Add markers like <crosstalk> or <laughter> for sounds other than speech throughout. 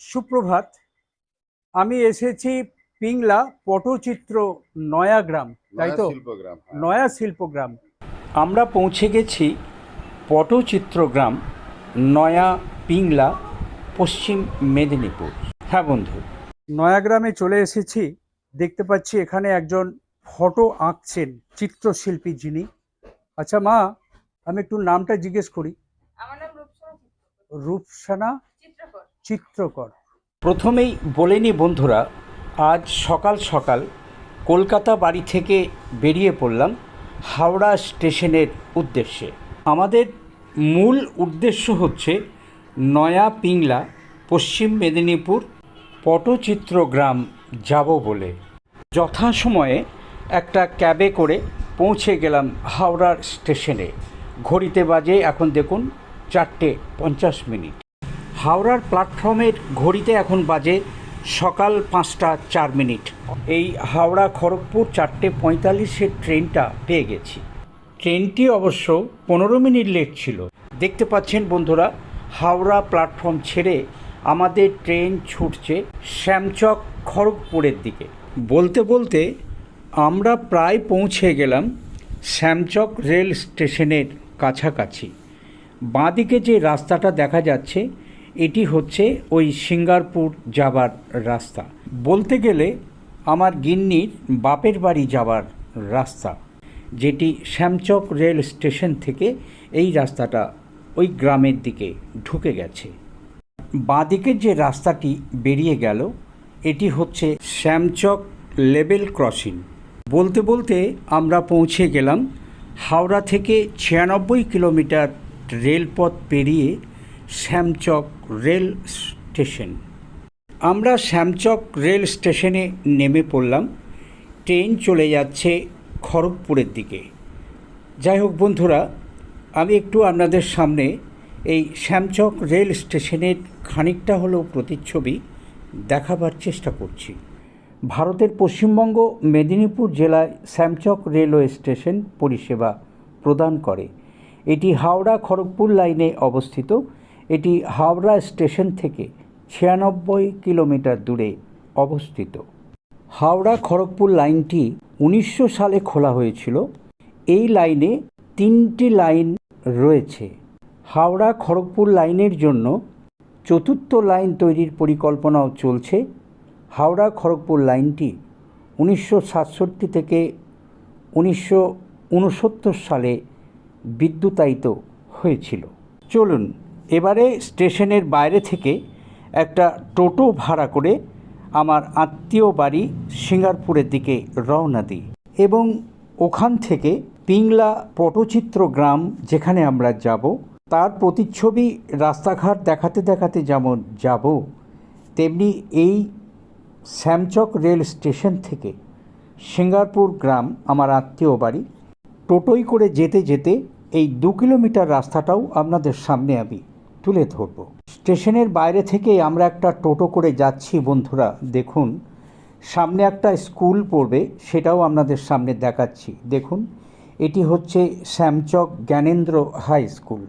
সুপ্রভাত। আমি এসেছি পিংলা পটচিত্র নয়াগ্রাম তাই তো? নয়া শিল্পগ্রাম। হ্যাঁ। আমরা পৌঁছে গেছি পটচিত্রগ্রাম নয়া পিংলা পশ্চিম মেদিনীপুর। হ্যাঁ বন্ধু। নয়াগ্রামে চলে এসেছি দেখতে পাচ্ছি এখানে একজন ফটো আঁকছেন চিত্রশিল্পী যিনি। আচ্ছা মা আমি একটু নামটা জিজ্ঞেস করি। আমার নাম রূপসানা চিত্রকর। প্রথমেই বলে নি বন্ধুরা, আজ সকাল সকাল কলকাতা বাড়ি থেকে বেরিয়ে পড়লাম হাওড়া স্টেশনের উদ্দেশ্যে। আমাদের মূল উদ্দেশ্য হচ্ছে নয়া পিংলা, পশ্চিম মেদিনীপুর, পটচিত্র গ্রাম যাব বলে। যথাসময়ে একটা ক্যাবে করে পৌঁছে গেলাম হাওড়ার স্টেশনে। ঘড়িতে বাজে এখন দেখুন চারটে পঞ্চাশ মিনিট। হাওড়ার প্ল্যাটফর্মের ঘড়িতে এখন বাজে সকাল পাঁচটা চার মিনিট। এই হাওড়া খড়গপুর চারটে পঁয়তাল্লিশের ট্রেনটা পেয়ে গেছি। ট্রেনটি অবশ্য পনেরো মিনিট লেট ছিল। দেখতে পাচ্ছেন বন্ধুরা, হাওড়া প্ল্যাটফর্ম ছেড়ে আমাদের ট্রেন ছুটছে শ্যামচক খড়গপুরের দিকে। বলতে বলতে আমরা প্রায় পৌঁছে গেলাম শ্যামচক রেল স্টেশনের কাছাকাছি। বাঁদিকে যে রাস্তাটা দেখা যাচ্ছে এটি হচ্ছে ওই সিঙ্গারপুর যাবার রাস্তা। বলতে গেলে আমার গিন্নির বাপের বাড়ি যাবার রাস্তা, যেটি শ্যামচক রেল স্টেশন থেকে এই রাস্তাটা ওই গ্রামের দিকে ঢুকে গেছে। বাঁদিকের যে রাস্তাটি বেরিয়ে গেল, এটি হচ্ছে শ্যামচক লেভেল ক্রসিং। বলতে বলতে আমরা পৌঁছে গেলাম হাওড়া থেকে ছিয়ানব্বই কিলোমিটার রেলপথ পেরিয়ে শ্যামচক রেল স্টেশন। আমরা শ্যামচক রেল স্টেশনে নেমে পড়লাম। ট্রেন চলে যাচ্ছে খড়গপুরের দিকে। যাই হোক বন্ধুরা, আমি একটু আপনাদের সামনে এই শ্যামচক রেল স্টেশনের খানিকটা হলেও প্রতিচ্ছবি দেখাবার চেষ্টা করছি। ভারতের পশ্চিমবঙ্গ মেদিনীপুর জেলায় শ্যামচক রেলওয়ে স্টেশন পরিষেবা প্রদান করে। এটি হাওড়া খড়গপুর লাইনে অবস্থিত। এটি হাওড়া স্টেশন থেকে ছিয়ানব্বই কিলোমিটার দূরে অবস্থিত। হাওড়া খড়গপুর লাইনটি উনিশশো সালে খোলা হয়েছিল। এই লাইনে তিনটি লাইন রয়েছে। হাওড়া খড়গপুর লাইনের জন্য চতুর্থ লাইন তৈরির পরিকল্পনাও চলছে। হাওড়া খড়গপুর লাইনটি উনিশশো সাতষট্টি থেকে উনিশশো উনসত্তর সালে বিদ্যুতায়িত হয়েছিল। চলুন এবারে স্টেশনের বাইরে থেকে একটা টোটো ভাড়া করে আমার আত্মীয় বাড়ি সিঙ্গারপুরের দিকে রওনা দিই এবং ওখান থেকে পিংলা পটচিত্র গ্রাম যেখানে আমরা যাব, তার প্রতিচ্ছবি রাস্তাঘাট দেখাতে দেখাতে যেমন যাব, তেমনি এই শ্যামচক রেল স্টেশন থেকে সিঙ্গারপুর গ্রাম আমার আত্মীয় বাড়ি, টোটোই করে যেতে যেতে এই দু কিলোমিটার রাস্তাটাও আপনাদের সামনে আমি তুলে ধরব। স্টেশনের বাইরে থেকে আমরা একটা টোটো করে যাচ্ছি, বন্ধুরা। দেখুন, সামনে একটা স্কুল পড়বে, সেটাও আপনাদের সামনে দেখাচ্ছি। দেখুন, এটি হচ্ছে শ্যামচক জ্ঞানেন্দ্র হাই স্কুল।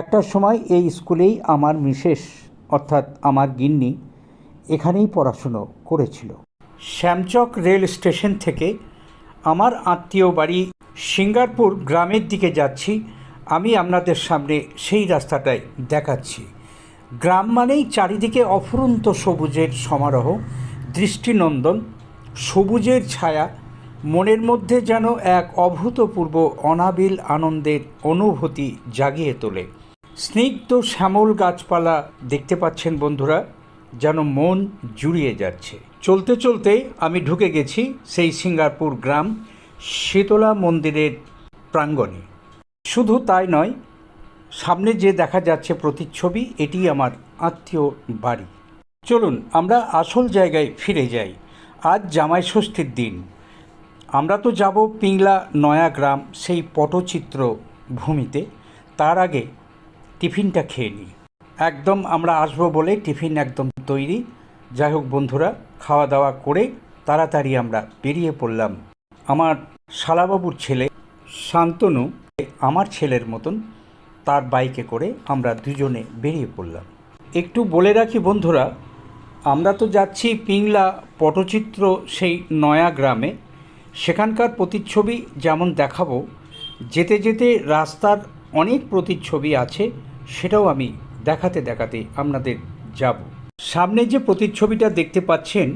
একটা সময় এই স্কুলেই আমার মিসেস, অর্থাৎ আমার গিন্নি, এখানেই পড়াশুনো করেছিল। শ্যামচক রেল স্টেশন থেকে আমার আত্মীয় বাড়ি সিঙ্গারপুর গ্রামের দিকে যাচ্ছি। আমি আপনাদের সামনে সেই রাস্তাটাই দেখাচ্ছি। গ্রাম মানেই চারিদিকে অফুরন্ত সবুজের সমারোহ, দৃষ্টিনন্দন, সবুজের ছায়া, মনের মধ্যে যেন এক অভূতপূর্ব অনাবিল আনন্দের অনুভূতি জাগিয়ে তোলে। স্নিগ্ধ শ্যামল গাছপালা দেখতে পাচ্ছেন বন্ধুরা, যেন মন জুড়িয়ে যাচ্ছে। চলতে চলতে আমি ঢুকে গেছি সেই সিঙ্গারপুর গ্রাম, শীতলা মন্দিরের প্রাঙ্গণে। শুধু তাই নয়, সামনে যে দেখা যাচ্ছে প্রতিচ্ছবি, এটি আমার আত্মীয় বাড়ি। চলুন, আমরা আসল জায়গায় ফিরে যাই। আজ জামাই ষষ্ঠীর দিন। আমরা তো যাব পিংলা নয়া গ্রাম, সেই পটচিত্র ভূমিতে। তার আগে টিফিনটা খেয়ে নিই। একদম আমরা আসব বলে টিফিন একদম তৈরি। যাই হোক বন্ধুরা, খাওয়া দাওয়া করে তাড়াতাড়ি আমরা বেরিয়ে পড়লাম। আমার শালাবাবুর ছেলে শান্তনু আমার ছেলের মতন তার বাইকে করে আমরা দুজনে বেরিয়ে পড়লাম। একটু বলে রাখি বন্ধুরা, আমরা তো যাচ্ছি পিংলা পটচিত্র সেই নয়া গ্রামে। সেখানকার প্রতিচ্ছবি যেমন দেখাবো, যেতে যেতে রাস্তার অনেক প্রতিচ্ছবি আছে, সেটাও আমি দেখাতে দেখাতে আপনাদের যাব। সামনে যে প্রতিচ্ছবিটা দেখতে পাচ্ছেন,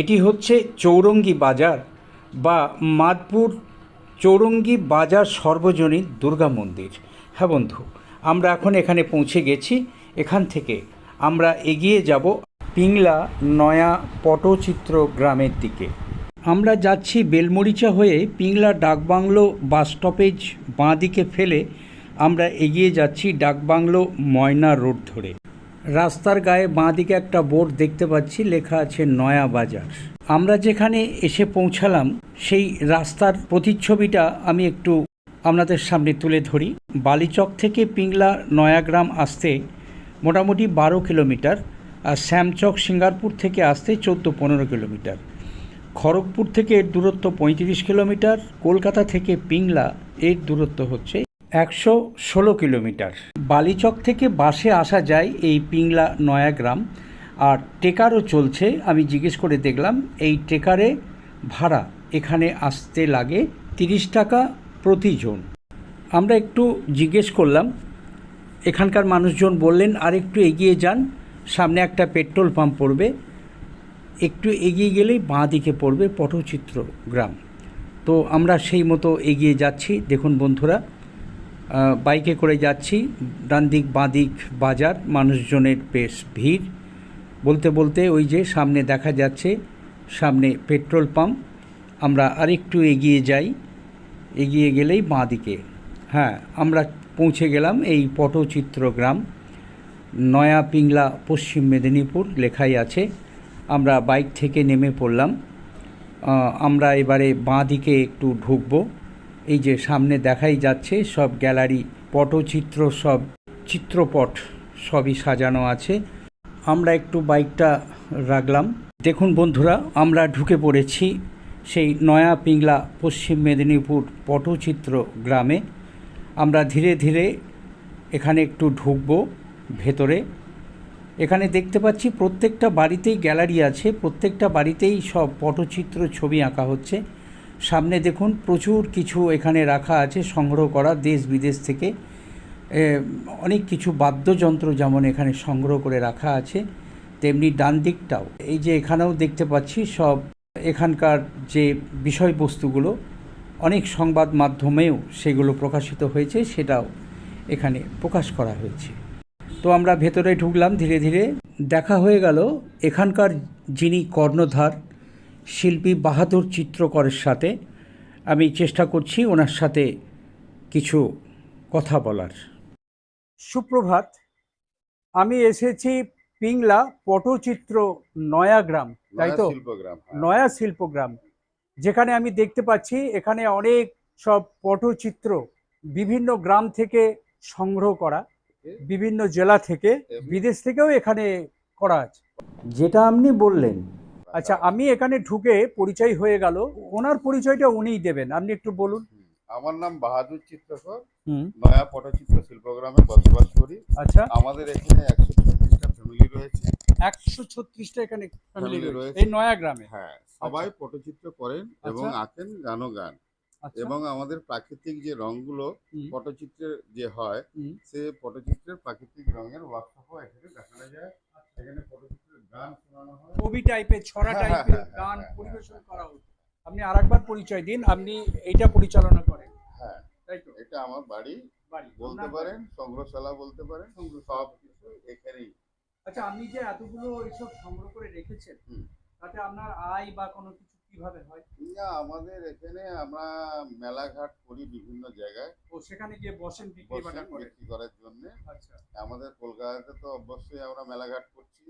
এটি হচ্ছে চৌরঙ্গি বাজার বা মাদপুর চৌরঙ্গি বাজার সর্বজনীন দুর্গা মন্দির। হ্যাঁ বন্ধু, আমরা এখন এখানে পৌঁছে গেছি। এখান থেকে আমরা এগিয়ে যাব পিংলা নয়া পটচিত্র গ্রামের দিকে। আমরা যাচ্ছি বেলমরিচা হয়ে পিংলা ডাকবাংলো বাস স্টপেজ বাঁ দিকে ফেলে আমরা এগিয়ে যাচ্ছি ডাকবাংলো ময়না রোড ধরে। রাস্তার গায়ে বাঁ দিকে একটা বোর্ড দেখতে পাচ্ছি, লেখা আছে নয়া বাজার। আমরা যেখানে এসে পৌঁছালাম, সেই রাস্তার প্রতিচ্ছবিটা আমি একটু আপনাদের সামনে তুলে ধরি। বালিচক থেকে পিংলা নয়াগ্রাম আসতে মোটামুটি বারো কিলোমিটার আর শ্যামচক সিঙ্গারপুর থেকে আসতে চোদ্দ পনেরো কিলোমিটার। খড়গপুর থেকে এর দূরত্ব পঁয়ত্রিশ কিলোমিটার, কলকাতা থেকে পিংলা এর দূরত্ব হচ্ছে একশো ষোলো কিলোমিটার। বালিচক থেকে বাসে আসা যায় এই পিংলা নয়াগ্রাম। আর টেকারও চলছে। আমি জিজ্ঞেস করে দেখলাম, এই টেকারে ভাড়া এখানে আসতে লাগে তিরিশ টাকা প্রতিজন। আমরা একটু জিজ্ঞেস করলাম, এখানকার মানুষজন বললেন, আর একটু এগিয়ে যান, সামনে একটা পেট্রোল পাম্প পড়বে। একটু এগিয়ে গেলেই বাঁ দিকে পড়বে পটচিত্র গ্রাম। তো আমরা সেই মতো এগিয়ে যাচ্ছি। দেখুন বন্ধুরা বাইকে করে যাচ্ছি ডান দিক বাঁ দিক বাজার, মানুষজনের বেশ ভিড়। বলতে বলতে ওই যে সামনে দেখা যাচ্ছে, সামনে পেট্রোল পাম্প। আমরা আরেকটু এগিয়ে যাই, এগিয়ে গেলেই বাঁ দিকে হ্যাঁ আমরা পৌঁছে গেলাম এই পটচিত্র গ্রাম নয়া পিংলা, পশ্চিম মেদিনীপুর লেখাই আছে। আমরা বাইক থেকে নেমে পড়লাম। আমরা এবারে বাঁ দিকে একটু ঢুকবো। এই যে সামনে দেখাই যাচ্ছে, সব গ্যালারি, পটচিত্র সব, চিত্রপট সবই সাজানো আছে। আমরা একটু বাইকটা রাখলাম। দেখুন বন্ধুরা, আমরা ঢুকে পড়েছি সেই নয়া পিংলা পশ্চিম মেদিনীপুর পটচিত্র গ্রামে। আমরা ধীরে ধীরে এখানে একটু ঢুকবো ভেতরে। এখানে দেখতে পাচ্ছি প্রত্যেকটা বাড়িতেই গ্যালারি আছে, প্রত্যেকটা বাড়িতেই সব পটচিত্র ছবি আঁকা হচ্ছে। সামনে দেখুন, প্রচুর কিছু এখানে রাখা আছে সংগ্রহ করা দেশ বিদেশ থেকে। অনেক কিছু বাদ্যযন্ত্র যেমন এখানে সংগ্রহ করে রাখা আছে, তেমনি ডান দিকটাও। এই যে এখানেও দেখতে পাচ্ছি সব এখানকার যে বিষয়বস্তুগুলো, অনেক সংবাদ মাধ্যমেও সেগুলো প্রকাশিত হয়েছে, সেটাও এখানে প্রকাশ করা হয়েছে। তো আমরা ভেতরে ঢুকলাম ধীরে ধীরে। দেখা হয়ে গেল এখানকার যিনি কর্ণধার, শিল্পী বাহাদুর চিত্রকরের সাথে, আমি চেষ্টা করছি ওনার সাথে কিছু কথা বলার। সুপ্রভাত। আমি এসেছি পিংলা পটচিত্র নয়াগ্রাম তাই তো? নয়া শিল্পগ্রাম হ্যাঁ। নয়া শিল্পগ্রাম যেখানে আমি দেখতে পাচ্ছি এখানে অনেক সব পটচিত্র বিভিন্ন গ্রাম থেকে সংগ্রহ করা বিভিন্ন জেলা থেকে বিদেশ থেকেও এখানে করা আছে। যেটা আপনি বললেন। আচ্ছা আমি এখানে ঢুকে পরিচয় হয়ে গেল। ওনার পরিচয়টা উনিই দেবেন। আপনি একটু বলুন। আমার নাম বাহাদুর চিত্রকর। নয়া পটচিত্র শিল্পগ্রামে বসবাস করি। আচ্ছা। আমাদের এখানে একশো ছত্রিশটা ফ্যামিলি রয়েছে। একশো ছত্রিশটা এখানে ফ্যামিলি রয়েছে। এই নয়া গ্রামে? হ্যাঁ সবাই পটচিত্র করেন এবং আচ্ছা। আঁকেন গানও গান আচ্ছা। এবং আমাদের প্রাকৃতিক যে রংগুলো পটচিত্রের যে হয় সে পটচিত্রের প্রাকৃতিক রঙের ওয়ার্কশপও এখানে দেখানো যায়। এখানে পটচিত্রের গান শোনানো হয়। কবি টাইপের ছড়া হ্যাঁ, হ্যাঁ, টাইপের হ্যাঁ, গান হ্যাঁ, পরিবেশন করা হচ্ছে আপনি আরেকবার পরিচয় দিন আপনি এইটা পরিচালনা করেন। হ্যাঁ তাই তো? এটা আমার বাড়ি। বাড়ি বলতে পারেন সংগ্রহশালা বলতে পারেন সব কিছু এখানেই। আচ্ছা আপনি যে এতগুলো এইসব সংগ্রহ করে রেখেছেন। তাতে আপনার আয় বা কোনো কিছু কীভাবে হয়? না আমাদের এখানে আমরা মেলাঘাট করি বিভিন্ন জায়গায়। ও সেখানে গিয়ে বসেন বিক্রি বাটা বিক্রি করার জন্য। আচ্ছা। আমাদের কলকাতাতে তো অবশ্যই আমরা মেলাঘাট করছি।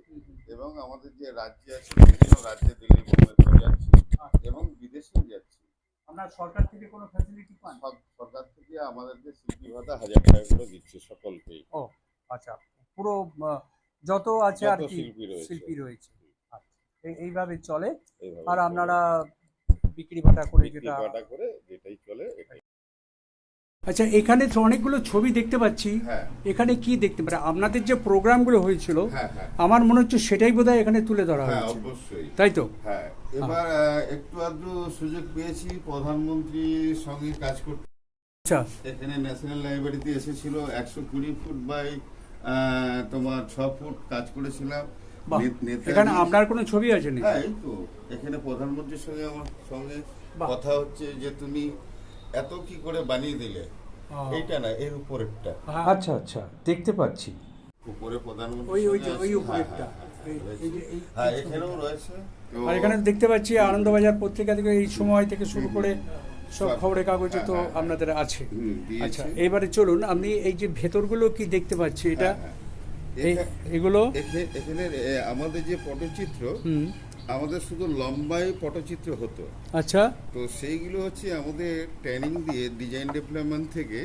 এবং আমাদের যে রাজ্যে আছে বিভিন্ন রাজ্যে দিল্লি বোম্বে যাচ্ছি। এবং বিদেশেও যাচ্ছি। আপনার সরকার থেকে কোনো ফ্যাসিলিটি পান? সব সরকার থেকে আমাদের আমাদেরকে শিল্পী ভাতা হাজার টাকা করে দিচ্ছে সকলকেই। আচ্ছা। পুরো যত আছে আর কি শিল্পী রয়েছে। শিল্পী রয়েছে। আচ্ছা। এই- এইভাবে চলে। আর আপনারা বিক্রি বাটা করে বিক্রি যেটা বাটা করে যেটাই চলে এটাই। আচ্ছা এখানে তো অনেকগুলো ছবি দেখতে পাচ্ছি। হ্যাঁ। এখানে কি দেখতে পারে আপনাদের যে প্রোগ্রামগুলো হয়েছিল হ্যাঁ, হ্যাঁ। আমার মনে হচ্ছে সেটাই বোধহয় এখানে তুলে ধরা হ্যাঁ হয়েছে। অবশ্যই। তাই তো? হ্যাঁ। এবার একটু আধটু সুযোগ পেয়েছি প্রধানমন্ত্রীর সঙ্গে কাজ করতে। আচ্ছা। এখানে ন্যাশনাল লাইব্রেরিতে এসেছিল একশো কুড়ি ফুট বাই তোমার ছ ফুট কাজ করেছিলাম। নে- এখানে আপনার কোনো ছবি আছে নাকি? হ্যাঁ এই তো। এখানে প্রধানমন্ত্রীর সঙ্গে আমার সঙ্গে কথা হচ্ছে যে তুমি এত কি করে বানিয়ে দিলে। এইটা না এর উপরেরটা। আচ্ছা আচ্ছা দেখতে পাচ্ছি। উপরে প্রধানমন্ত্রী ওই- ওই ওই উপরেরটা। এই- এই যে- এই- হ্যাঁ এখানেও রয়েছে। আর এখানে দেখতে পাচ্ছি আনন্দবাজার পত্রিকা থেকে এই সময় থেকে শুরু করে সব খবরের কাগজে তো হ্যাঁ, হ্যাঁ, আপনাদের আছে। আচ্ছা এবারে চলুন আপনি এই যে ভেতরগুলো কি দেখতে পাচ্ছি এটা? হ্যাঁ, হ্যাঁ। এগুলো এখে- এখানে আমাদের যে পটচিত্র আমাদের শুধু লম্বাই পটচিত্র হতো। আচ্ছা। তো সেইগুলো হচ্ছে আমাদের ট্রেনিং দিয়ে ডিজাইন ডেভেলপমেন্ট থেকে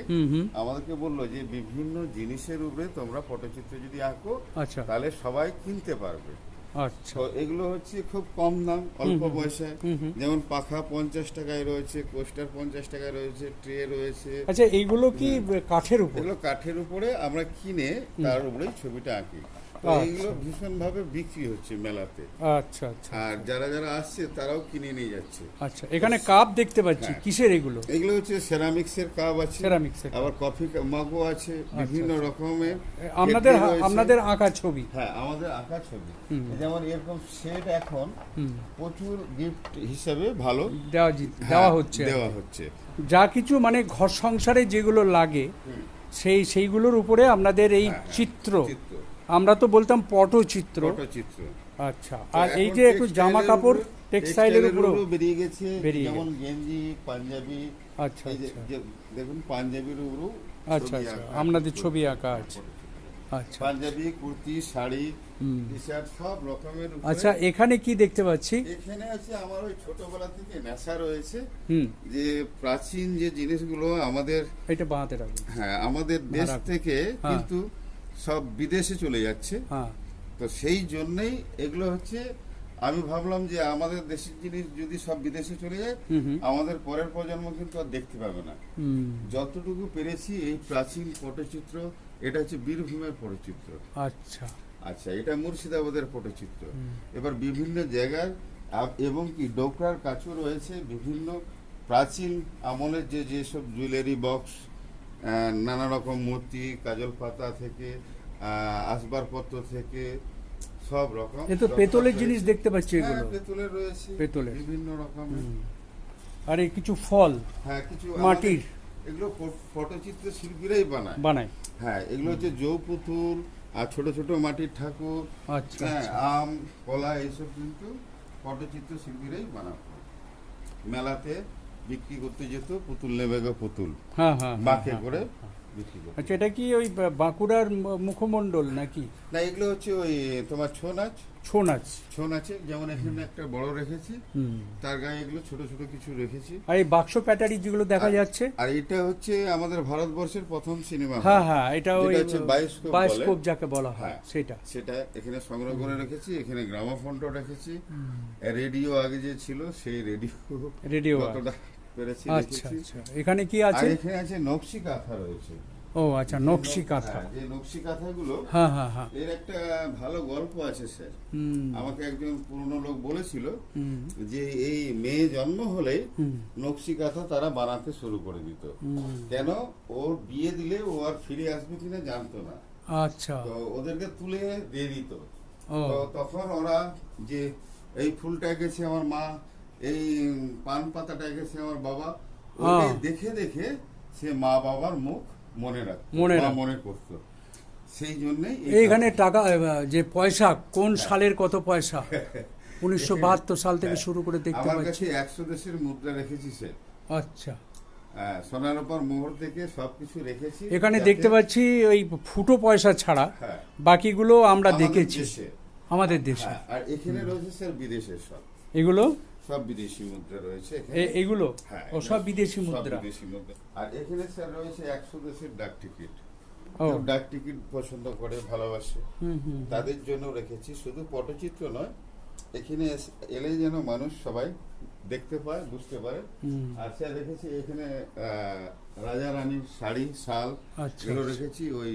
আমাদেরকে বলল যে বিভিন্ন জিনিসের উপরে তোমরা পটচিত্র যদি আঁকো আচ্ছা। তাহলে সবাই কিনতে পারবে। তো এগুলো হচ্ছে খুব কম দাম অল্প। পয়সায়। যেমন পাখা পঞ্চাশ টাকায় রয়েছে কোস্টার পঞ্চাশ টাকায় রয়েছে ট্রে রয়েছে আচ্ছা এইগুলো কি কাঠের উপর এগুলো কাঠের উপরে আমরা কিনে তার উপরেই ছবিটা আঁকি আচ্ছা। এইগুলো ভীষণ ভাবে বিক্রি হচ্ছে মেলাতে। আচ্ছা আচ্ছা আর যারা যারা আসছে তারাও কিনে নিয়ে যাচ্ছে। আচ্ছা এখানে কাপ দেখতে পাচ্ছি হ্যাঁ। কিসের এগুলো? এগুলো হচ্ছে সেরামিক্সের কাপ আছে এর আবার কফি মগও আছে বিভিন্ন রকমের আপনাদের আপনাদের আঁকা ছবি। হ্যাঁ আমাদের আঁকা ছবি। যেমন এরকম সেট এখন প্রচুর গিফট হিসাবে ভালো। দেওয়া হ্যাঁ, দেওয়া হচ্ছে। দেওয়া হচ্ছে। যা কিছু মানে ঘর সংসারে যেগুলো লাগে সেই সেইগুলোর উপরে আপনাদের এই হ্যাঁ, চিত্র। আমরা তো বলতাম পটচিত্র। পটচিত্র। আচ্ছা আর এই যে একটু জামা কাপড় টেক্সটাইলের উপরও বেরিয়ে গেছে। যেমন গেঞ্জি পাঞ্জাবি আচ্ছা আচ্ছা। দেখুন পাঞ্জাবির উপরেও আচ্ছা আচ্ছা। আপনাদের ছবি আঁকা আছে। আচ্ছা। পাঞ্জাবি কুর্তি শাড়ি। টি শার্ট সব রকমের। আচ্ছা এখানে কি দেখতে পাচ্ছি? এখানে আছে আমার ওই ছোটবেলা থেকে নেশা রয়েছে। হুম। যে প্রাচীন যে জিনিসগুলো আমাদের এটা বাঁধতে রাখুন। হ্যাঁ আমাদের দেশ থেকে হ্যাঁ। কিন্তু সব বিদেশে চলে যাচ্ছে। হ্যাঁ। তো সেই জন্যই এগুলো হচ্ছে আমি ভাবলাম যে আমাদের দেশের জিনিস যদি সব বিদেশে চলে যায় আমাদের পরের প্রজন্ম কিন্তু আর দেখতে পাবে না। যতটুকু পেরেছি এই প্রাচীন পটচিত্র এটা হচ্ছে বীরভূমের পটচিত্র। আচ্ছা। আচ্ছা এটা মুর্শিদাবাদের পটচিত্র। এবার বিভিন্ন জায়গার এবং কি ডোকরার কাছেও রয়েছে বিভিন্ন প্রাচীন আমলের যে যেসব জুয়েলারি বক্স নানা রকম মূর্তি কাজল পাতা থেকে আসবাবপত্র থেকে সব রকম। এ তো পেতলের জিনিস দেখতে পাচ্ছি হ্যাঁ, এগুলো। পেতলের রয়েছে। পেতলের। বিভিন্ন রকমের হুম। আর এই কিছু ফল হ্যাঁ কিছু মাটির। এগুলো ফটোচিত্র শিল্পীরাই বানায়। বানায়। হ্যাঁ এগুলো হচ্ছে জৌ পুতুল আর ছোট ছোট মাটির ঠাকুর। আচ্ছা হ্যাঁ আচ্ছা। আম কলা এইসব কিন্তু ফটোচিত্র শিল্পীরাই বানায়। মেলাতে বিক্রি করতে যেত পুতুল নেবে গো পুতুল। হ্যাঁ হ্যাঁ হ্যাঁ, বাঁকে হ্যাঁ, করে হ্যাঁ। আচ্ছা এটা কি ওই বাঁকুড়ার মুখমণ্ডল নাকি? না এগুলো হচ্ছে ওই তোমার ছৌ নাচ। ছৌ নাচ। ছৌ নাচে যেমন এখানে একটা বড় রেখেছি তার গায়ে এগুলো ছোট ছোট কিছু রেখেছি। আর এই বাক্স প্যাটারি যেগুলো দেখা যাচ্ছে? আর এটা হচ্ছে আমাদের ভারতবর্ষের প্রথম সিনেমা হ্যাঁ হ্যাঁ এটা ওই বায়োস্কোপ। বায়োস্কোপ যাকে বলা হয়। সেটা। সেটা এখানে সংগ্রহ করে রেখেছি এখানে গ্রামোফোনটাও রেখেছি। রেডিও আগে যে ছিল সেই রেডিও রেডিও পেরেছি আচ্ছা আচ্ছা। এখানে কি আছে? এখানে আছে নকশি কাঁথা রয়েছে। ও আচ্ছা নকশি কাঁথা। হ্যাঁ, যে নকশি কাঁথাগুলো হ্যাঁ হ্যাঁ হ্যাঁ। এর একটা ভালো গল্প আছে স্যার। আমাকে একজন পুরনো লোক বলেছিল যে এই মেয়ে জন্ম হুম। নকশি কাঁথা তারা বানাতে শুরু করে দিত। কেন? ওর বিয়ে দিলে ও আর ফিরে আসবে কিনা জানতো না। আচ্ছা। তো ওদেরকে তুলে দিয়ে দিত। তখন ওরা যে এই ফুলটা এঁকেছে আমার মা এই পান পাতাটা এঁকেছে আমার বাবা। ওইটাই দেখে দেখে সে মা বাবার মুখ মনে রাখত মনে মনে করত। সেই জন্যই এইখানে টাকা যে পয়সা কোন সালের কত পয়সা? <laughs> উনিশশো বাহাত্তর সাল থেকে শুরু করে দেখতে আমার পাচ্ছি। কাছে একশো দেশের মুদ্রা রেখেছি সে। আচ্ছা। হ্যাঁ, সোনার উপর মোহর থেকে সবকিছু রেখেছি। এখানে দেখতে পাচ্ছি ওই ফুটো পয়সা ছাড়া হ্যাঁ, বাকিগুলো আমরা দেখেছি। আমাদের দেশে। হ্যাঁ, আর এখানে রয়েছে স্যার বিদেশের সব। এগুলো? সব বিদেশি মুদ্রা রয়েছে। এগুলো? হ্যাঁ, ও সব বিদেশি মুদ্রা? বিদেশি মুদ্রা। আর এখানে স্যার রয়েছে একশো দেশের ডাক টিকিট ডাক টিকিট পছন্দ করে ভালোবাসে হুম হুম। তাদের জন্য রেখেছি। শুধু পটচিত্র নয় এখানে এলে যেন মানুষ সবাই দেখতে পায় বুঝতে পারে। আর স্যার রেখেছি এখানে রাজা রানীর শাড়ি শাল। আচ্ছা, এগুলো আচ্ছা। রেখেছি ওই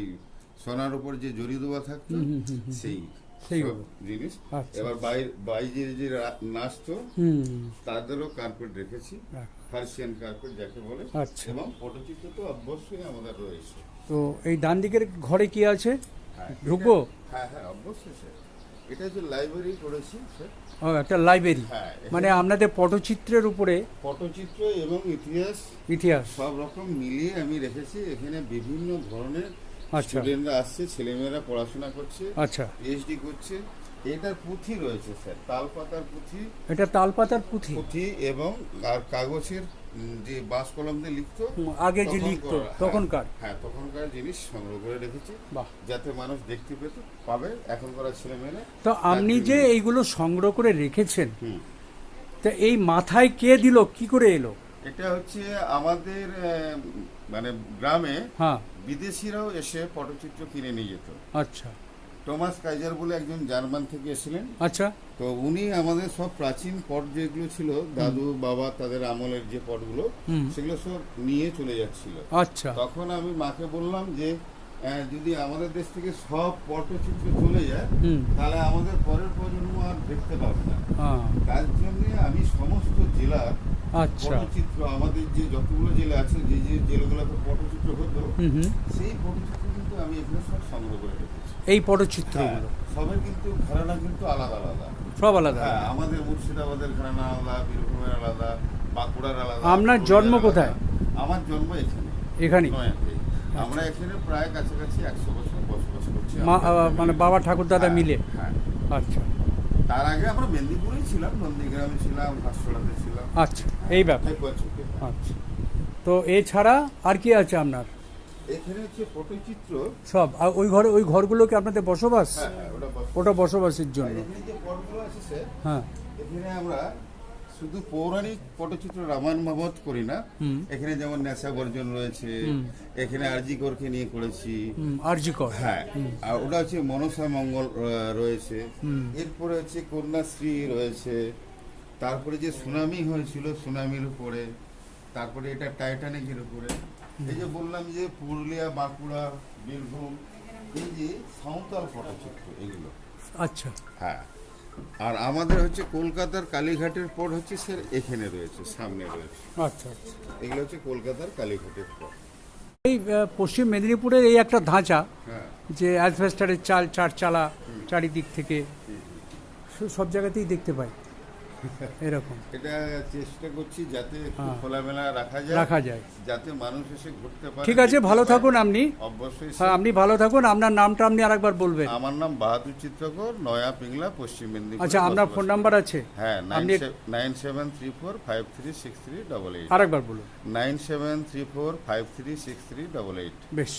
সোনার উপর যে জরি দেওয়া থাকতো সেই। সেইগুলো। জিনিস। আচ্ছা। এবার বাইরে যে নাচতো হুম। তাদেরও কার্পেট রেখেছি। রাখ। পার্সিয়ান কার্পেট যাকে বলে। আচ্ছা। এবং পটচিত্র তো অবশ্যই আমাদের রয়েছে। তো এই ডান দিকের ঘরে কি আছে? হ্যাঁ, ঢুকবো? হ্যাঁ হ্যাঁ অবশ্যই স্যার এটা হচ্ছে লাইব্রেরি করেছি স্যার ও একটা লাইব্রেরি হ্যাঁ, মানে আপনাদের পটচিত্রের উপরে পটচিত্র এবং ইতিহাস ইতিহাস। সব রকম মিলিয়ে আমি রেখেছি। এখানে বিভিন্ন ধরনের। স্টুডেন্টরা আসছে ছেলেমেয়েরা পড়াশোনা করছে আচ্ছা। পিএইচডি করছে। এটার পুঁথি রয়েছে স্যার তালপাতার পুঁথি। এটা তালপাতার পুঁথি? পুঁথি এবং আর কাগজের যে বাঁশ কলম দিয়ে লিখতো আগে যে লিখতো, হ্যাঁ, তখনকার। হ্যাঁ তখনকার জিনিস সংগ্রহ করে রেখেছি যাতে মানুষ দেখতে পেত পাবে এখনকার ছেলেমেয়েরা। তো আপনি যে এইগুলো সংগ্রহ করে রেখেছেন তা এই মাথায় কে দিল কি করে এলো? এটা হচ্ছে আমাদের মানে গ্রামে হ্যাঁ। বিদেশিরাও এসে পটচিত্র কিনে নিয়ে যেত। আচ্ছা। টমাস কাইজার বলে একজন জার্মান থেকে এসেছিলেন। আচ্ছা। তো উনি আমাদের সব প্রাচীন পট যেগুলো ছিল দাদু বাবা তাদের আমলের যে পটগুলো সেগুলো সব নিয়ে চলে যাচ্ছিল। আচ্ছা। তখন আমি মাকে বললাম যে যদি আমাদের দেশ থেকে সব পটচিত্র চলে যায় তাহলে আমাদের পরের প্রজন্ম আর দেখতে পাবে না। হ্যাঁ। তার জন্য আমি সমস্ত জেলার আচ্ছা। পটচিত্র আমাদের যে যতগুলো জেলা আছে যে যে জেলাগুলোতে পটচিত্র হতো হুম হুম। সেই পটচিত্র কিন্তু আমি এখানে সব সংগ্রহ করে রেখেছি। এই হ্যাঁ, পটচিত্রগুলো সবের কিন্তু ঘরানা কিন্তু আলাদা আলাদা। সব আলাদা? হ্যাঁ আমাদের মুর্শিদাবাদের ঘরানা আলাদা বীরভূমের আলাদা বাঁকুড়ার আলাদা আপনার জন্ম কোথায়? আমার জন্ম এখানে। এখানেই নয়াতে। আমরা এখানে প্রায় কাছাকাছি একশো বছর বসবাস করছি মানে বাবা ঠাকুর দাদা হ্যাঁ, মিলে? হ্যাঁ। আচ্ছা। তার আগে আমরা মেদিনীপুরেই ছিলাম নন্দীগ্রামে ছিলাম ঘাসতলাতে ছিলাম। আচ্ছা। এই ব্যাপার। আচ্ছা। তো এছাড়া আর কি আছে আপনার? এখানে হচ্ছে পটচিত্র সব। আর ওই ঘরে ওই ঘরগুলো কি আপনাদের বসবাস? হ্যাঁ হ্যাঁ ওটা ওটা বসবাসের জন্য। হ্যাঁ। এখানে আমরা শুধু পৌরাণিক পটচিত্র রামায়ণ মহাভারত করি না। এখানে যেমন নেশা বর্জন রয়েছে। এখানে আরজিকরকে নিয়ে করেছি। আরজি কর। হ্যাঁ আর ওটা হচ্ছে মনসা মঙ্গল রয়েছে। এরপরে হচ্ছে কন্যাশ্রী রয়েছে। তারপরে যে সুনামি হয়েছিল সুনামির উপরে তারপরে এটা টাইটানিকের উপরে। এই যে বললাম যে পুরুলিয়া বাঁকুড়া বীরভূম এই যে সাঁওতাল পটচিত্র এগুলো। আচ্ছা। হ্যাঁ। আর আমাদের হচ্ছে কলকাতার কালীঘাটের পর হচ্ছে স্যার এখানে রয়েছে সামনে রয়েছে। আচ্ছা আচ্ছা। এগুলো হচ্ছে কলকাতার কালীঘাটের পর। এই পশ্চিম মেদিনীপুরের এই একটা ধাঁচা হ্যাঁ। যে অ্যাসভেস্টারের চাল চার চালা চারিদিক থেকে সব জায়গাতেই দেখতে পাই। <laughs> এরকম। এটা চেষ্টা করছি যাতে হ্যাঁ। খোলামেলা রাখা যায় রাখা যায়। যাতে মানুষ এসে ঘুরতে পারে। ঠিক আছে ভালো থাকুন আপনি। অবশ্যই হ্যাঁ আপনি ভালো থাকুন। আপনার নামটা আপনি আরেকবার বলবেন। আমার নাম বাহাদুর চিত্রকর নয়া পিংলা পশ্চিম মেদিনীপুর। আচ্ছা আপনার ফোন নাম্বার আছে? হ্যাঁ nine seven three four five three six three double eight আরেকবার বলুন। Nine seven three four five three six three double eight বেশ।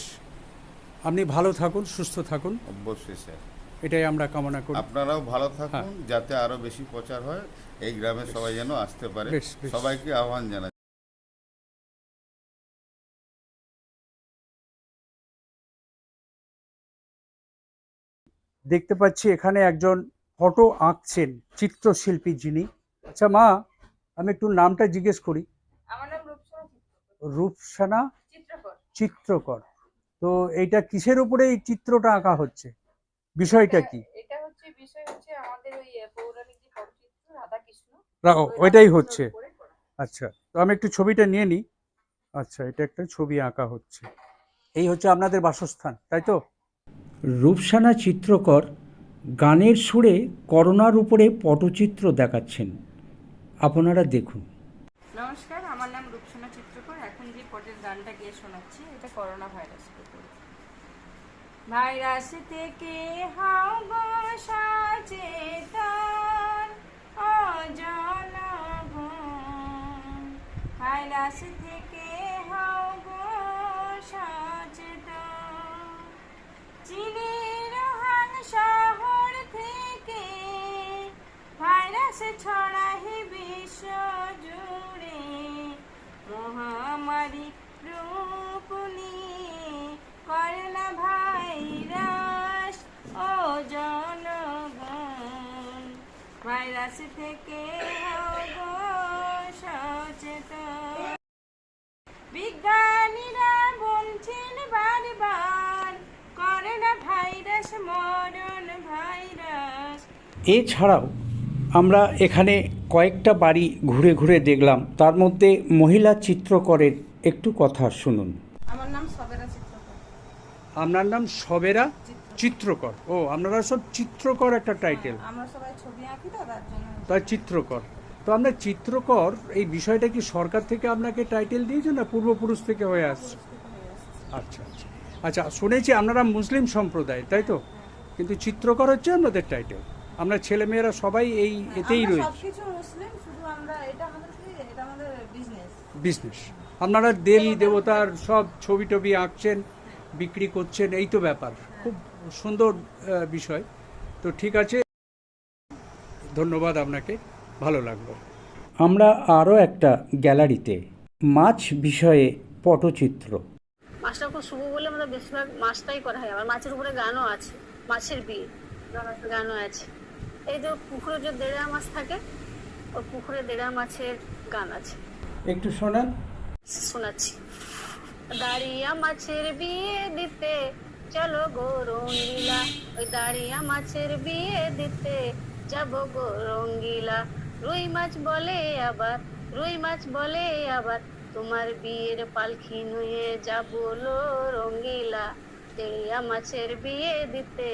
আপনি ভালো থাকুন সুস্থ থাকুন। অবশ্যই স্যার এটাই আমরা কামনা করি। আপনারাও ভালো থাকুন হ্যাঁ। যাতে আরও বেশি প্রচার হয় এই গ্রামে সবাই যেন আসতে পারে। সবাইকে আহ্বান জানাই দেখতে পাচ্ছি এখানে একজন ফটো আঁকছেন চিত্রশিল্পী যিনি। আচ্ছা মা আমি একটু নামটা জিজ্ঞেস করি। আমার নাম রূপসনা চিত্রকর। তো এইটা কিসের উপরে এই চিত্রটা আঁকা হচ্ছে? বিষয়টা কি? এটা- এটা হচ্ছে বিষয় হচ্ছে আমাদের ওই পৌরাণিক যে পটচিত্র রাধা কৃষ্ণ রা- ও, ওই ওইটাই হচ্ছে। আচ্ছা তো আমি একটু ছবিটা নিয়ে নিই। আচ্ছা এটা একটা ছবি আঁকা হচ্ছে। এই হচ্ছে আপনাদের বাসস্থান তাই তো? রূপসানা চিত্রকর গানের সুরে করোনার উপরে পটচিত্র দেখাচ্ছেন। আপনারা দেখুন। নমস্কার আমার নাম রূপসনা চিত্রকর। এখন যে পটের গানটা গিয়ে শোনাচ্ছি এটা করোনা ভাইরাসের উপরে ভাইরাস থেকে গো সচেতন অজনগণ ভাইরাস থেকে গো সচেতন চীনের হান শহর থেকে ভাইরাস ছড়াই বিশ্ব জুড়ে। মহামারী রূপ নিয়ে করোনা ভাইরাস ভাইরাস থেকে বিজ্ঞানীরা বলছেন বারবার ভাইরাস মরণ ভাইরাস। এছাড়াও আমরা এখানে কয়েকটা বাড়ি ঘুরে ঘুরে দেখলাম। তার মধ্যে মহিলা চিত্রকরের একটু কথা শুনুন। আমার নাম সবেরা চিত্রকর। আপনার নাম সবেরা? চিত্রকর। ও আপনারা সব চিত্রকর একটা টাইটেল আমরা সবাই ছবি আঁকি তো তার জন্য তাই চিত্রকর। তো আপনার চিত্রকর এই বিষয়টা কি সরকার থেকে আপনাকে টাইটেল দিয়েছে না পূর্বপুরুষ থেকে হয়ে আসছে? আচ্ছা আচ্ছা। আচ্ছা শুনেছি আপনারা মুসলিম সম্প্রদায় তাই তো? কিন্তু চিত্রকর হচ্ছে আপনাদের টাইটেল আপনার ছেলেমেয়েরা সবাই এই এতেই রয়েছে। আমরা বিজনেস আপনারা দেবী দেবতার সব ছবি টবি আঁকছেন বিক্রি করছেন এই তো ব্যাপার। খুব সুন্দর বিষয়। তো ঠিক আছে। ধন্যবাদ আপনাকে। ভালো লাগল। আমরা আরও একটা গ্যালারিতে মাছ বিষয়ে পটচিত্র। মাছটা খুব শুভ বলে আমাদের বেশিরভাগ মাছটাই করা হয়। আবার মাছের উপরে গানও আছে। মাছের বিয়ে গানও আছে। এই যে পুকুরে যে দেড়া মাছ থাকে ও পুকুরে দেড়া মাছের গান আছে। একটু শোনান। শোনাচ্ছি। দাঁড়িয়া মাছের বিয়ে দিতে চলো গো রঙ্গিলা ওই দাঁড়িয়া মাছের বিয়ে দিতে যাব গো রঙ্গিলা রুই মাছ বলে আবার রুই মাছ বলে আবার তোমার বিয়ের পালখি নুয়ে যাব লো রঙ্গিলা। দেড়িয়া মাছের বিয়ে দিতে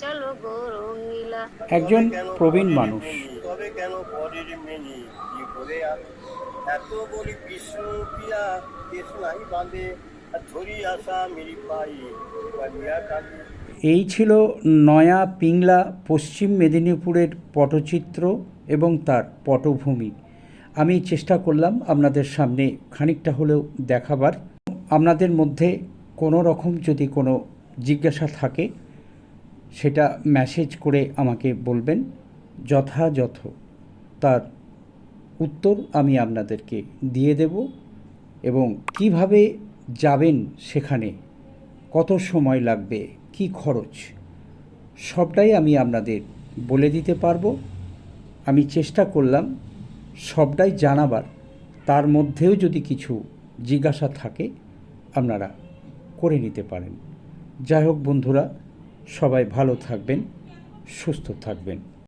চলো গো রঙ্গিলা একজন প্রবীণ মানুষ। তবে কেন পরের মেনি? কি করে এত বলি কৃষ্ণ পিয়া কৃষ্ণাই বাঁধে। এই ছিল নয়া পিংলা পশ্চিম মেদিনীপুরের পটচিত্র এবং তার পটভূমি। আমি চেষ্টা করলাম আপনাদের সামনে খানিকটা হলেও দেখাবার। আপনাদের মধ্যে কোনো রকম যদি কোনো জিজ্ঞাসা থাকে, সেটা মেসেজ করে আমাকে বলবেন। যথাযথ। তার উত্তর আমি আপনাদেরকে দিয়ে দেব এবং কীভাবে যাবেন সেখানে। কত সময় লাগবে? কি খরচ? সবটাই আমি আপনাদের বলে দিতে পারব। আমি চেষ্টা করলাম সবটাই জানাবার। তার মধ্যেও যদি কিছু জিজ্ঞাসা থাকে, আপনারা করে নিতে পারেন। যাই হোক বন্ধুরা, সবাই ভালো থাকবেন, সুস্থ থাকবেন।